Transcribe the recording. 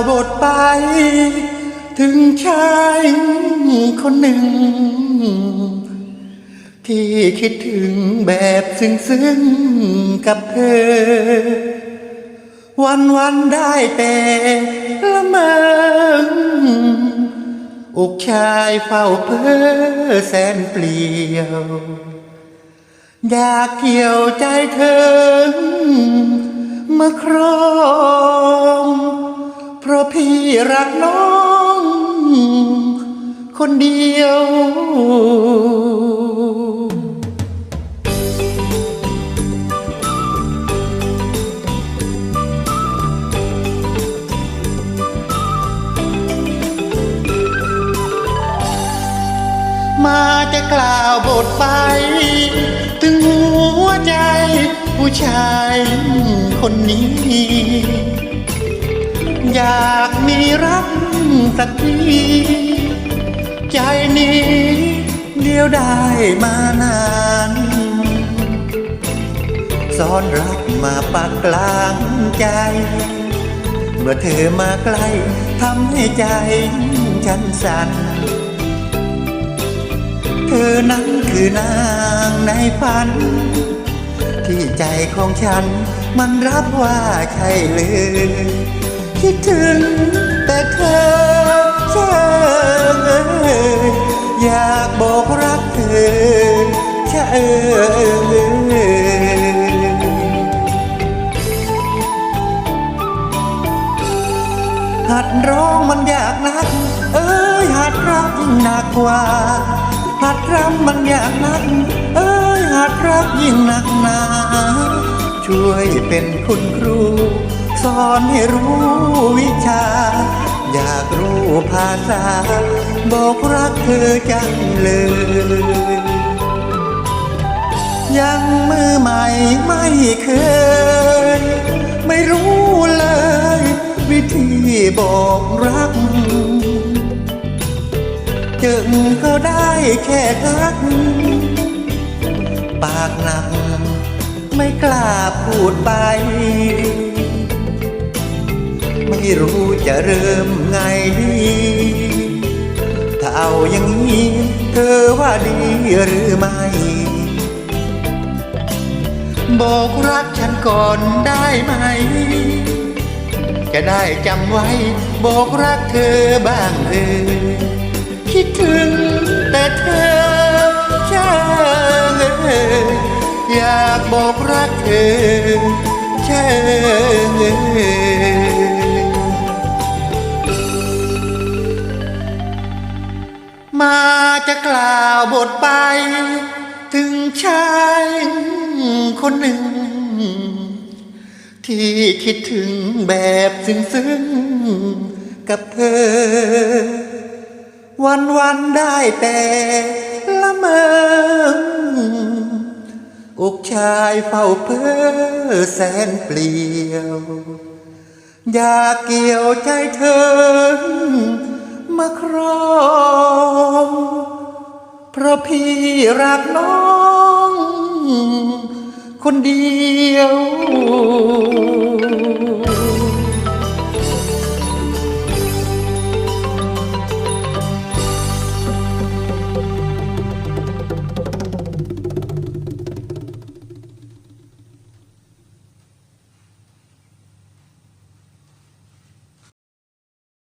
วบทไป ถึงชายคนหนึ่ง ที่คิดถึงแบบซึ้งๆกับเธอ วันวันๆได้แต่ละเมออกชายเฝ้าเพ้อแสนเปลี่ยว อยากเกี่ยวใจเธอมาครอง ราะพี่รักน้อง คนเดียว มาจะกล่าวบทไป ถึงหัวใจ ผู้ชายคนนี้ อยากมีรักสักทีใจนี้เดียวได้มานานซ่อนรักมาปากกลางใจ เมื่อเธอมาใกล้ทำให้ใจฉันสั่นเธอนั้นคือนางในฝัน ที่ใจของฉันมันรับว่าใช่เลย คิดถึงแต่เธอเชิงเอ่ยอยากบอกรักเธอเชิงเอ่หัดร้องมันยากนัก เอ้ยหัดรักยิ่งหนักกว่า หัดรำมันยากนัก เอ้ยหัดรักยิ่งหนักหนา ช่วยเป็นคุณครู สอนให้รู้วิชา อยากรู้ภาษา บอกรักเธอจังเลย ยังมือใหม่ไม่เคย ไม่รู้เลย วิธีบอกรัก จึงก็ได้แค่ทัก ปากหนักไม่กล้าพูดไป รู้จะเริ่มไงดีถ้าเอาอย่างนี้เธอว่าดีหรือไม่ บอกรักฉันก่อนได้ไหม จะได้จำไว้บอกรักเธอบ้างเออคิดถึงแต่เธอช่างเอ่ยอยากบอกรักเธอช่ กล่าวบทไป ถึงชายคนหนึ่ง ที่คิดถึงแบบซึ้งๆกับเธอ วันวันๆได้แต่ละเมออกชายเฝ้าเพ้อแสนเปลี่ยว อยากเกี่ยวใจเธอมาครอง เพราะพี่รักน้อง คนเดียว